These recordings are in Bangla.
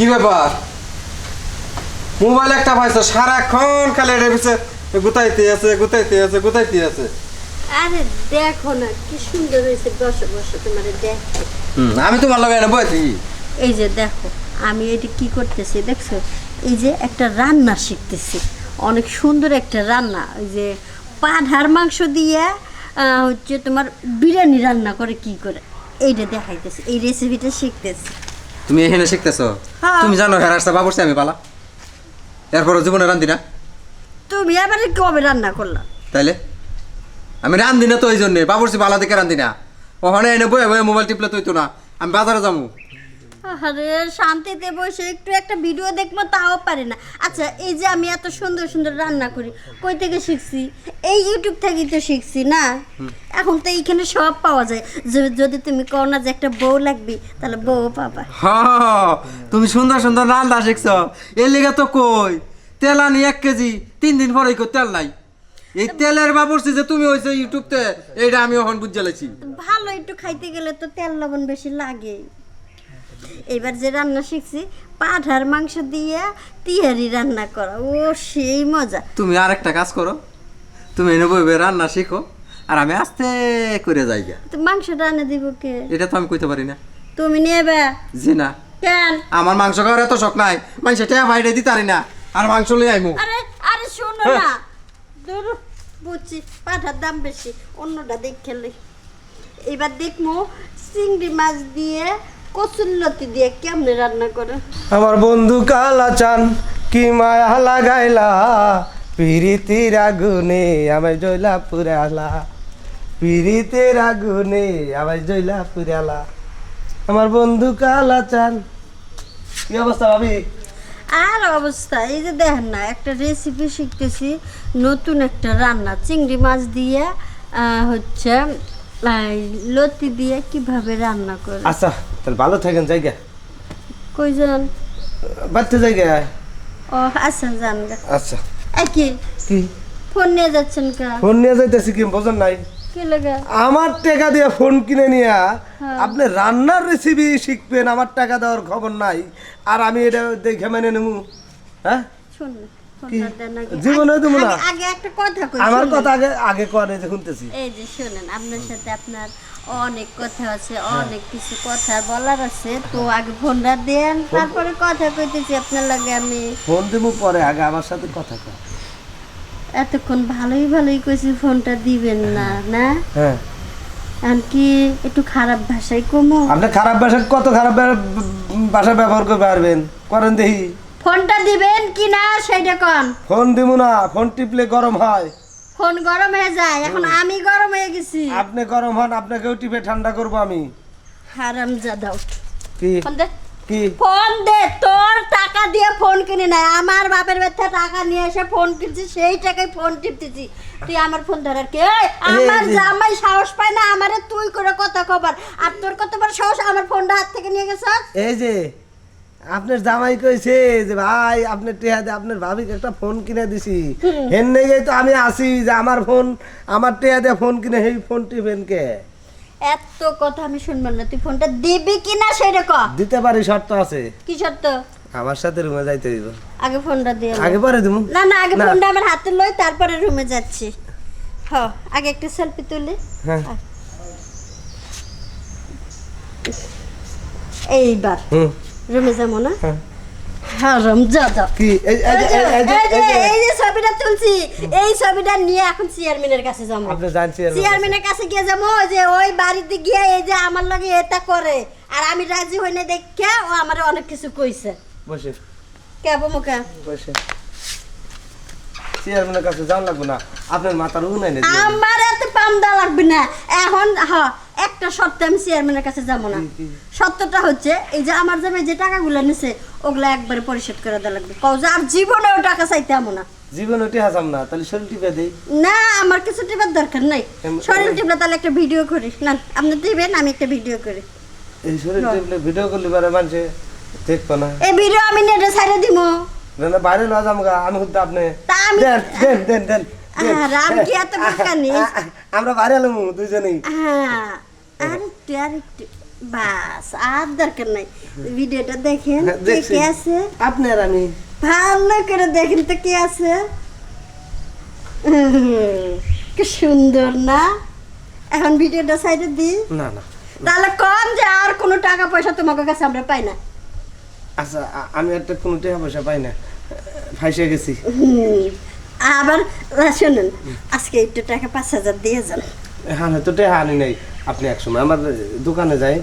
কি ব্যাপার? মোবাইল একটা পাইছো সারাক্ষণ খালি এটা পিছে গুতাইতে আছে গুতাইতে আছে গুতাইতে আছে। আরে দেখো না কি সুন্দর হয়েছে বসো বসো তোমার দেখো হুম, আমি তোমার লগে এনে এই যে দেখো আমি এটা কি করতেছি দেখছ? এই যে একটা রান্না শিখতেছি। অনেক সুন্দর একটা রান্না ওই যে পাঠার মাংস দিয়ে আহ, হচ্ছে তোমার বিরিয়ানি রান্না করে কি করে। এইটা দেখাইতেছি এই রেসিপিটা শিখতেছি। তুমি এখানে শিখতেছো? হ্যাঁ। তুমি জানো হ্যাঁ রাস্তা বাবুরছি আমি পালা। এরপর জীবনে রান্ধি না। তুমি এবারে কবে রান্না করলা? তাইলে? আমি রান্ধি না তো ওই জন্যে বাবুরছি পালা দিকে রান্ধি না। ওখানে এনে বয়ে বয়ে মোবাইল টিপলে তুই তো না। আমি বাজারে যাব। আরে শান্তিতে বসে একটু একটা ভিডিও দেখব তাও পারে না। আচ্ছা এই যে আমি এত সুন্দর সুন্দর রান্না করি কই থেকে শিখছি? এই ইউটিউব থেকেই তো শিখছি না? এখন তো এইখানে সব পাওয়া যায়। য- যদি তুমি কও না যে একটা বউ লাগবে তাহলে বউ পাবা। হ তুমি সুন্দর সুন্দর রান্না শিখছো। এর লিগে তো কই? তেল আনি এক কেজি তিন দিন পরে কই তেল নাই? এই তেলের বাবুরছি যে তুমি হয়েছে ইউটিউবতে এইটা আমি এখন বুঝে লেছি ভালো একটু খাইতে গেলে তো তেল লবণ বেশি লাগে। এবার যে রান্না শিখছি পাঠার মাংস দিয়ে তিহারি রান্না করা। ও সেই মজা। তুমি আর একটা কাজ করো। তুমি এনে বইবে রান্না শিখো আর আমি আস্তে করে যাই গা। তো মাংস রান্না দিব কে? এটা তো আমি কইতে পারি না। তুমি নেবে? জি না। কেন? আমার মাংস খাওয়ার এত শখ নাই মাংস টেয়া ভাইরে দিতে পারি না। আর মাংস লই আইমু। আরে আরে শোনো না। দূর বুঝছি। পাঠার দাম বেশি অন্যটা দেখ খেলে এবার দেখব চিংড়ি মাছ দিয়ে কচুল্লতি দিয়ে কেমনে রান্না করে? আমার বন্ধু কালা চান কি মায়া লাগাইলা? পিরিতির আগুনে আমায় জয়লা পুরালা। পিরিতের আগুনে আমায় জয়লা পুরালা। আমার বন্ধু কালা চান কি অবস্থা ভাবি? আর অবস্থা এই যে দেখেন না একটা রেসিপি শিখতেছি নতুন একটা রান্না চিংড়ি মাছ দিয়ে হচ্ছে লতি দিয়ে কীভাবে রান্না করে আচ্ছা তাহলে ভালো থাকেন জায়গা। কইজন বাড়তে জায়গা। ও আচ্ছা জান গা। আচ্ছা। কি? কি? ফোন নিয়ে যাচ্ছেন কা? ফোন নিয়ে যাইতেছি কি বোঝেন নাই? কি লাগে? আমার টাকা দিয়ে ফোন কিনে নিয়া হ্যাঁ। আপনি রান্নার রেসিপি শিখবেন আমার টাকা দেওয়ার খবর নাই। আর আমি এটা দেখে মেনে নেব। হ্যাঁ? শুন কি? আগে। একটা কথা কই আমার কথা আগে আগে করে যে শুনতেছি। এই যে শুনেন আপনার সাথে আপনার অনেক কথা আছে অনেক কিছু কথা বলার আছে। তো আগে ফোনটা দেন তারপরে কথা কইতেছি আপনার লাগে আমি। ফোন দেবো পরে আগে আমার সাথে কথা কর। এতক্ষণ ভালোই ভালোই কইছি ফোনটা দিবেন না না? হ্যাঁ। এমনকি একটু খারাপ ভাষায় কমো? আপনি খারাপ ভাষা কত খারাপ ভাষা ব্যবহার করে পারবেন? করেন দেখি। ফোনটা দিবেন কি না সেটা কন? ফোন দিব না ফোন টিপলে গরম হয়। ফোন গরম হয়ে যায় এখন আমি গরম হয়ে গেছি। আপনি গরম হন আপনাকেও টিপে ঠান্ডা করব আমি। হারাম জাদাও কি? ফোন দে। কি? ফোন দে তোর টাকা দিয়ে ফোন কিনে নাই আমার বাপের ব্যথা টাকা নিয়ে এসে ফোন কিনছি সেই টাকায় ফোন টিপতেছি। তুই আমার ফোন ধরার কে? আমার জামাই সাহস পায় না আমারে তুই করে কথা খবর আর তোর কত বড় সাহস আমার ফোনটা হাত থেকে নিয়ে গেছ এই যে আপনার জামাই কইছে যে ভাই আপনার টেহাতে আপনার ভাবিকে একটা ফোন কিনে দিছি। হেন নেই তো আমি আসি যে আমার ফোন আমার টেহাতে ফোন কিনে সেই ফোন টিপেন কে? এত কথা আমি শুনব না। তুই ফোনটা দিবি কিনা সেটা ক দিতে পারি শর্ত আছে। কি সত্য আমার সাথে রুমে যাইতে দিব আগে ফোনটা দিয়ে আগে পরে দিব। না না আগে ফোনটা আমার হাতে লই তারপরে রুমে যাচ্ছি। হ আগে একটা সেলফি তুলি। হ্যাঁ। এইবার। হুম। রুমে যাব না হ্যাঁ। হারাম জাদা কি এই এই এই যে- যে- এই যে- এই এই যে- যে- এই যে ছবিটা তুলছি এই ছবিটা নিয়ে এখন চেয়ারম্যানের কাছে যাব আপনি জানছি চেয়ারম্যানের কাছে গিয়ে যাব যে ওই বাড়িতে গিয়ে এই যে আমার লগে এটা করে আর আমি রাজি হই না দেখে ও আমার অনেক কিছু কইছে বসে কেবো মুখে বসে চেয়ারম্যানের কাছে যান লাগবো না আপনার মাথার উনাই আমার এত পামদা লাগবে না এখন হ একটা শর্তে আমি চেয়ারম্যানের কাছে যাব না? সত্যটা হচ্ছে এই যে আমার জামাই যে টাকাগুলো নিছে ওগুলো একবারে পরিশোধ করে দেওয়া লাগবে। কও যে আর জীবনেও টাকা চাইতে আমো না। জীবন ওটি হাসাম না তাহলে শরীর টিপে দেই। না আমার কিছু টিপার দরকার নাই। শরীর টিপলে তাহলে একটা ভিডিও করি। না আপনি দিবেন আমি একটা ভিডিও করি। এই শরীর টিপলে ভিডিও করলে পারে মানুষে দেখব না। এই ভিডিও আমি নেটে ছাইড়ে দিব না না বাইরে না যাম গা আমি আপনি দেন দেন দেন দেন। নিস? আমরা বাইরে এলাম দুজনেই হ্যাঁ। আরেকটু আরেকটু বাস আর দরকার নাই। ভিডিওটা দেখেন হ্যাঁ, কে আছে। আপনি আমি। ভালো করে দেখেন তো কে আছে। কি সুন্দর না? এখন ভিডিওটা সাইডে দিই। না না তাহলে কম যে আর কোনো টাকা পয়সা তোমাকে কাছে আমরা পাই না। আচ্ছা আমি একটা কোনো টাকা পয়সা পাই না। ফাইসে গেছি। আবার শুনুন। আজকে একটু টাকা পাঁচ হাজার দিয়ে যান। হ্যাঁ তো টাকা আনি নাই। আপনি এক সময় আমার দোকানে যাই।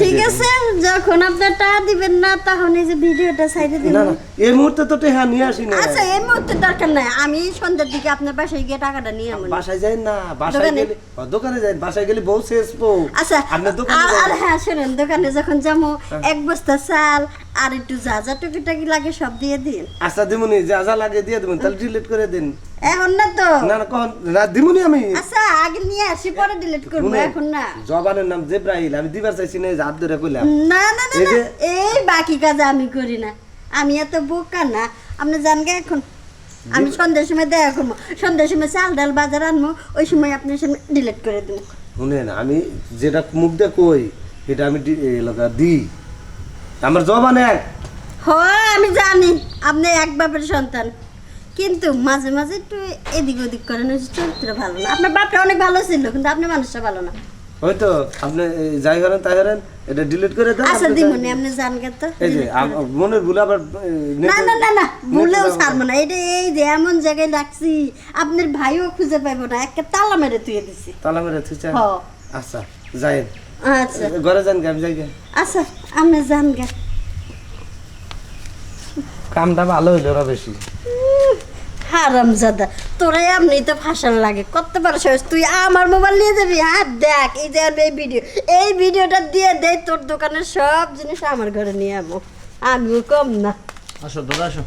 ঠিক আছে। যখন আপনার টাকা দিবেন না তখন এই যে ভিডিওটা সাইডে দেন। না দিবেন। না এই মুহূর্তে তো টাকা নিয়ে আসি না আচ্ছা এই মুহূর্তে দরকার নাই। আমি সন্ধ্যার দিকে আপনার বাসায় গিয়ে টাকাটা নিয়ে আসব। বাসায় যাই না বাসায় গেলে ও, দোকানে যাই বাসায় গেলে বউ শেষ বউ। আচ্ছা আপনি দোকানে আর- হ্যাঁ শুনেন দোকানে যখন যাব হ্যাঁ। এক বস্তা চাল আর একটু যা যা টুকিটাকি লাগে সব দিয়ে দিন। আচ্ছা দিমুনি যা যা লাগে দিয়ে দেবেন তাহলে ডিলিট করে দিন। এখন না তো। না না কখন? না দিমুনি আমি। আচ্ছা আগে নিয়ে আসি পরে ডিলিট করব এখন না। জবানের নাম জেব্রাহিল আমি দিবার চাইছি না হাত ধরে কইলাম। না না না এই বাকি কাজ আমি করি না। আমি এত বোকা না। আপনি জান গে এখন। আমি সন্ধ্যার সময় দেখা করব সন্ধ্যার সময় চাল ডাল বাজার আনব ওই সময় আপনার সামনে ডিলিট করে দেবো শুনেন আমি যেটা মুখ দিয়ে কই এটা আমি দি- দিই। আমার জবান এক। হয় আমি জানি আপনি এক বাপের সন্তান। কিন্তু মাঝে মাঝে একটু এদিক ওদিক করেন ওই চরিত্র ভালো না। আপনার বাপটা অনেক ভালো ছিল কিন্তু আপনি মানুষটা ভালো না। হয়তো আপনি যাই করেন তাই করেন এটা ডিলিট করে দেন আচ্ছা আপনি দিমুনি আপনি জান গে তো। এই যে ভুল আবার না না না না ভুলেও। ছাড়বো না। এটা এই যে এমন জায়গায় রাখছি আপনার ভাইও খুঁজে পাইবো না। একটা তালা মেরে তুই দিছি। তালা মেরে হ। আচ্ছা যাই। আচ্ছা। ঘরে যান গে, আমি যাই গে। আচ্ছা আপনি যান গে। কামটা ভালো হইল ওরা বেশি। হারাম জাদা। তোরে এমনি তো ফাঁসার লাগে। কত বড় তুই আমার মোবাইল নিয়ে যাবি? আর দেখ এই যে এই ভিডিও এই ভিডিওটা দিয়ে দে তোর দোকানের সব জিনিস আমার ঘরে নিয়ে আমো আমিও কম না। আসো দাদা আসো।